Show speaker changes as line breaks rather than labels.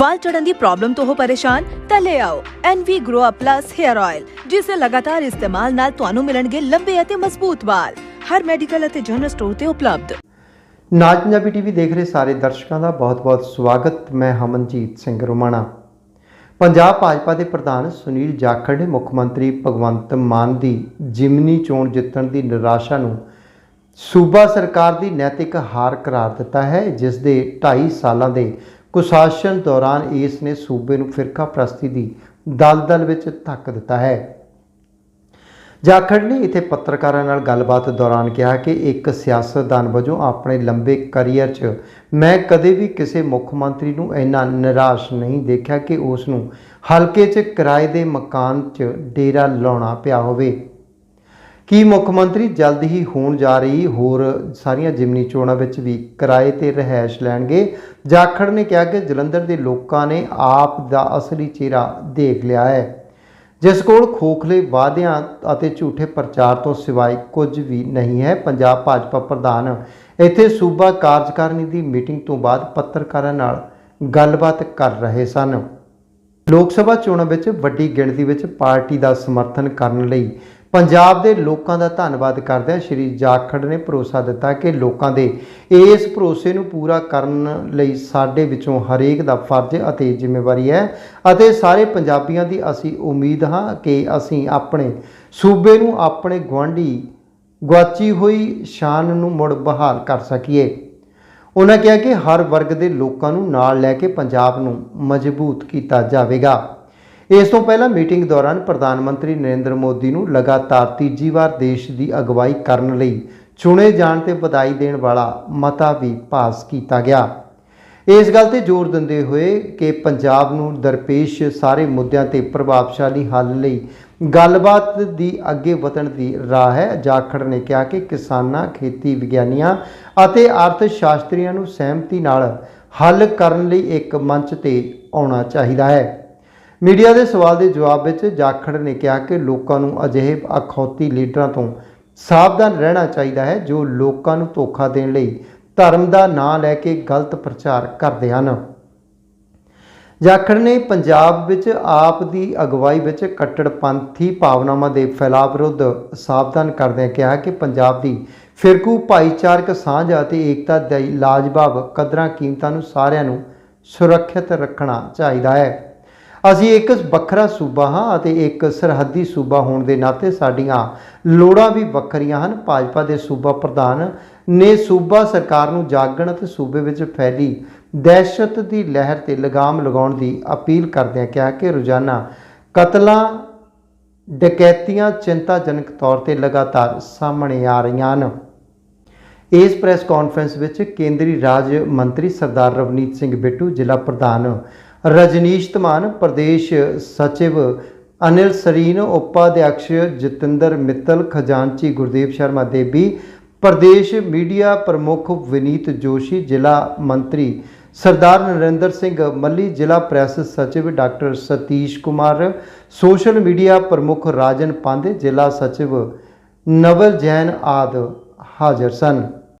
ਵਾਲ ਚੜਨ ਦੀ ਪ੍ਰੋਬਲਮ ਤੋਂ ਹੋ ਪਰੇਸ਼ਾਨ, ਤਾਂ ਲੈ ਆਓ NV Grow Up Plus Hair Oil ਜਿਸ ਦੇ ਲਗਾਤਾਰ ਇਸਤੇਮਾਲ ਨਾਲ ਤੁਹਾਨੂੰ ਮਿਲਣਗੇ ਲੰਬੇ ਅਤੇ ਮਜ਼ਬੂਤ ਵਾਲ। ਹਰ ਮੈਡੀਕਲ ਅਤੇ ਜਨਰਲ ਸਟੋਰ ਤੇ ਉਪਲਬਧ।
ਨਾਜ ਪੰਜਾਬੀ ਟੀਵੀ ਦੇਖ ਰਹੇ ਸਾਰੇ ਦਰਸ਼ਕਾਂ ਦਾ ਬਹੁਤ-ਬਹੁਤ ਸਵਾਗਤ। ਮੈਂ ਹਮਨਜੀਤ ਸਿੰਘ ਰੋਮਾਣਾ। ਪੰਜਾਬ ਭਾਜਪਾ ਦੇ ਪ੍ਰਧਾਨ ਸੁਨੀਲ ਜਾਖੜ ਨੇ ਮੁੱਖ ਮੰਤਰੀ ਭਗਵੰਤ ਮਾਨ ਦੀ ਜਿਮਨੀ ਚੋਣ ਜਿੱਤਣ ਦੀ ਨਿਰਾਸ਼ਾ ਨੂੰ ਸੂਬਾ ਸਰਕਾਰ ਦੀ ਨੈਤਿਕ ਹਾਰ ਕਰਾਰ ਦਿੱਤਾ ਹੈ ਜਿਸ ਦੇ 2.5 ਸਾਲਾਂ ਦੇ ਕੁਸ਼ਾਸਨ ਦੌਰਾਨ ਇਸ ਨੇ ਸੂਬੇ ਨੂੰ ਫਿਰਕਾ ਪ੍ਰਸਤੀ ਦੀ ਦਲਦਲ ਵਿੱਚ ਧੱਕ ਦਿੱਤਾ ਹੈ। ਜਾਖੜ ਨੇ ਇਥੇ ਪੱਤਰਕਾਰਾਂ ਨਾਲ ਗੱਲਬਾਤ ਦੌਰਾਨ ਕਿਹਾ ਕਿ ਇੱਕ ਸਿਆਸਤਦਾਨ ਵਜੋਂ ਆਪਣੇ ਲੰਬੇ ਕੈਰੀਅਰ 'ਚ ਮੈਂ ਕਦੇ ਵੀ ਕਿਸੇ ਮੁੱਖ ਮੰਤਰੀ ਨੂੰ ਇੰਨਾ ਨਿਰਾਸ਼ ਨਹੀਂ ਦੇਖਿਆ ਕਿ ਉਸ ਨੂੰ ਹਲਕੇ 'ਚ ਕਿਰਾਏ ਦੇ ਮਕਾਨ 'ਚ ਡੇਰਾ ਲਾਉਣਾ ਪਿਆ ਹੋਵੇ। ਕੀ ਮੁੱਖ ਮੰਤਰੀ ਜਲਦ ਹੀ ਹੋਣ ਜਾ ਰਹੀ? ਹੋਰ ਸਾਰੀਆਂ ਜਿਮਨੀ ਚੋਣਾਂ ਵਿੱਚ ਵੀ ਕਿਰਾਏ ਤੇ ਰਹਿائش ਲੈਣਗੇ। ਜਾਖੜ ਨੇ ਕਿਹਾ ਕਿ ਜਲੰਧਰ ਦੇ ਲੋਕਾਂ ਨੇ ਆਪ ਦਾ ਅਸਲੀ ਚਿਹਰਾ ਦੇਖ ਲਿਆ ਹੈ। ਜਿਸ ਕੋਲ ਖੋਖਲੇ ਵਾਅਦਿਆਂ ਅਤੇ ਝੂਠੇ ਪ੍ਰਚਾਰ ਤੋਂ ਸਿਵਾਏ ਕੁਝ ਵੀ ਨਹੀਂ ਹੈ, ਪੰਜਾਬ ਭਾਜਪਾ ਪ੍ਰਧਾਨ। ਇੱਥੇ ਸੂਬਾ ਕਾਰਜਕਾਰਨੀ ਦੀ ਮੀਟਿੰਗ ਤੋਂ ਬਾਅਦ ਪੱਤਰਕਾਰਾਂ ਨਾਲ ਗੱਲਬਾਤ ਕਰ ਰਹੇ ਸਨ। ਲੋਕ ਸਭਾ ਚੋਣਾਂ ਵਿੱਚ ਵੱਡੀ ਗਿਣਤੀ ਵਿੱਚ ਪਾਰਟੀ ਦਾ ਸਮਰਥਨ ਕਰਨ ਲਈ ਪੰਜਾਬ ਦੇ ਲੋਕਾਂ ਦਾ ਧੰਨਵਾਦ ਕਰਦਿਆਂ ਸ਼੍ਰੀ ਜਾਖੜ ਨੇ ਭਰੋਸਾ ਦਿੱਤਾ ਕਿ ਲੋਕਾਂ ਦੇ ਇਸ ਭਰੋਸੇ ਨੂੰ ਪੂਰਾ ਕਰਨ ਲਈ ਸਾਡੇ ਵਿੱਚੋਂ ਹਰੇਕ ਦਾ ਫਰਜ਼ ਅਤੇ ਜ਼ਿੰਮੇਵਾਰੀ ਹੈ ਅਤੇ ਸਾਰੇ ਪੰਜਾਬੀਆਂ ਦੀ ਅਸੀਂ ਉਮੀਦ ਹਾਂ ਕਿ ਅਸੀਂ ਆਪਣੇ ਸੂਬੇ ਨੂੰ ਆਪਣੇ ਗੁਆਂਢੀ, ਗੁਆਚੀ ਹੋਈ ਸ਼ਾਨ ਨੂੰ ਮੁੜ ਬਹਾਲ ਕਰ ਸਕੀਏ। ਉਹਨਾਂ ਕਿਹਾ ਕਿ ਹਰ ਵਰਗ ਦੇ ਲੋਕਾਂ ਨੂੰ ਨਾਲ ਲੈ ਕੇ ਪੰਜਾਬ ਨੂੰ ਮਜ਼ਬੂਤ ਕੀਤਾ ਜਾਵੇਗਾ। ਇਸ ਤੋਂ ਪਹਿਲਾਂ ਮੀਟਿੰਗ ਦੌਰਾਨ ਪ੍ਰਧਾਨ ਮੰਤਰੀ ਨਰਿੰਦਰ ਮੋਦੀ ਨੂੰ ਲਗਾਤਾਰ ਤੀਜੀ ਵਾਰ ਦੇਸ਼ ਦੀ ਅਗਵਾਈ ਕਰਨ ਲਈ ਚੁਣੇ ਜਾਣ ਤੇ ਵਧਾਈ ਦੇਣ ਵਾਲਾ ਮਤਾ ਵੀ ਪਾਸ ਕੀਤਾ ਗਿਆ। ਇਸ ਗੱਲ ਤੇ ਜ਼ੋਰ ਦਿੰਦੇ ਹੋਏ ਕਿ ਪੰਜਾਬ ਨੂੰ ਦਰਪੇਸ਼ ਸਾਰੇ ਮੁੱਦਿਆਂ ਤੇ ਪ੍ਰਭਾਵਸ਼ਾਲੀ ਹੱਲ ਲਈ ਗੱਲਬਾਤ ਦੀ ਅੱਗੇ ਵਧਣ ਦੀ ਰਾਹ ਹੈ, ਜਾਖੜ ਨੇ ਕਿਹਾ ਕਿ ਕਿਸਾਨਾਂ, ਖੇਤੀ ਵਿਗਿਆਨੀਆਂ ਅਤੇ ਅਰਥ ਸ਼ਾਸਤਰੀਆਂ ਨੂੰ ਸਹਿਮਤੀ ਨਾਲ ਹੱਲ ਕਰਨ ਲਈ ਇੱਕ ਮੰਚ ਤੇ ਆਉਣਾ ਚਾਹੀਦਾ ਹੈ। ਮੀਡੀਆ ਦੇ ਸਵਾਲ ਦੇ ਜਵਾਬ ਵਿੱਚ ਜਾਖੜ ਨੇ ਕਿਹਾ ਕਿ ਲੋਕਾਂ ਨੂੰ ਅਜਿਹੇ ਅਖੌਤੀ ਲੀਡਰਾਂ ਤੋਂ ਸਾਵਧਾਨ ਰਹਿਣਾ ਚਾਹੀਦਾ ਹੈ ਜੋ ਲੋਕਾਂ ਨੂੰ ਧੋਖਾ ਦੇਣ ਲਈ ਧਰਮ ਦਾ ਨਾਂ ਲੈ ਕੇ ਗਲਤ ਪ੍ਰਚਾਰ ਕਰਦੇ ਹਨ। ਜਾਖੜ ਨੇ ਪੰਜਾਬ ਵਿੱਚ ਆਪ ਦੀ ਅਗਵਾਈ ਵਿੱਚ ਕੱਟੜਪੰਥੀ ਭਾਵਨਾਵਾਂ ਦੇ ਫੈਲਾਅ ਵਿਰੁੱਧ ਸਾਵਧਾਨ ਕਰਦਿਆਂ ਕਿਹਾ ਕਿ ਪੰਜਾਬ ਦੀ ਫਿਰਕੂ ਭਾਈਚਾਰਕ ਸਾਂਝ ਅਤੇ ਏਕਤਾ ਦੇ ਲਾਜਵਾਬ ਕਦਰਾਂ ਕੀਮਤਾਂ ਨੂੰ ਸਾਰਿਆਂ ਨੂੰ ਸੁਰੱਖਿਅਤ ਰੱਖਣਾ ਚਾਹੀਦਾ ਹੈ। ਅਸੀਂ ਇੱਕ ਵੱਖਰਾ ਸੂਬਾ ਹਾਂ ਅਤੇ ਇੱਕ ਸਰਹੱਦੀ ਸੂਬਾ ਹੋਣ ਦੇ ਨਾਤੇ ਸਾਡੀਆਂ ਲੋੜਾਂ ਵੀ ਵੱਖਰੀਆਂ ਹਨ। ਭਾਜਪਾ ਦੇ ਸੂਬਾ ਪ੍ਰਧਾਨ ਨੇ ਸੂਬਾ ਸਰਕਾਰ ਨੂੰ ਜਾਗਣ ਅਤੇ ਸੂਬੇ ਵਿੱਚ ਫੈਲੀ ਦਹਿਸ਼ਤ ਦੀ ਲਹਿਰ ਤੇ ਲਗਾਮ ਲਗਾਉਣ ਦੀ ਅਪੀਲ ਕਰਦਿਆਂ ਕਿਹਾ ਕਿ ਰੋਜ਼ਾਨਾ ਕਤਲਾਂ, ਡਕੈਤੀਆਂ ਚਿੰਤਾਜਨਕ ਤੌਰ ਤੇ ਲਗਾਤਾਰ ਸਾਹਮਣੇ ਆ ਰਹੀਆਂ ਹਨ। ਇਸ ਪ੍ਰੈਸ ਕਾਨਫਰੰਸ ਵਿੱਚ ਕੇਂਦਰੀ ਰਾਜ ਮੰਤਰੀ ਸਰਦਾਰ ਰਵਨੀਤ ਸਿੰਘ ਬਿੱਟੂ, ਜ਼ਿਲ੍ਹਾ ਪ੍ਰਧਾਨ ਰਜਨੀਸ਼ ਧਮਾਨ, ਪ੍ਰਦੇਸ਼ ਸਚਿਵ ਅਨਿਲ ਸਰੀਨ ਉਪਾਧਿਅਕਸ਼ ਜਤਿੰਦਰ ਮਿੱਤਲ, ਖਜ਼ਾਨਚੀ ਗੁਰਦੇਵ ਸ਼ਰਮਾ ਦੇਵੀ ਪ੍ਰਦੇਸ਼ ਮੀਡੀਆ ਪ੍ਰਮੁੱਖ ਵਿਨੀਤ ਜੋਸ਼ੀ, ਜ਼ਿਲ੍ਹਾ ਮੰਤਰੀ ਸਰਦਾਰ ਨਰਿੰਦਰ ਸਿੰਘ ਮੱਲੀ, ਜ਼ਿਲ੍ਹਾ press ਸਚਿਵ doctor Satish Kumar, social media ਪ੍ਰਮੁੱਖ ਰਾਜਨ ਪਾਂਦੇ ਜ਼ਿਲ੍ਹਾ ਸਚਿਵ ਨਵਲ ਜੈਨ ਆਦ ਹਾਜ਼ਰ ਸਨ।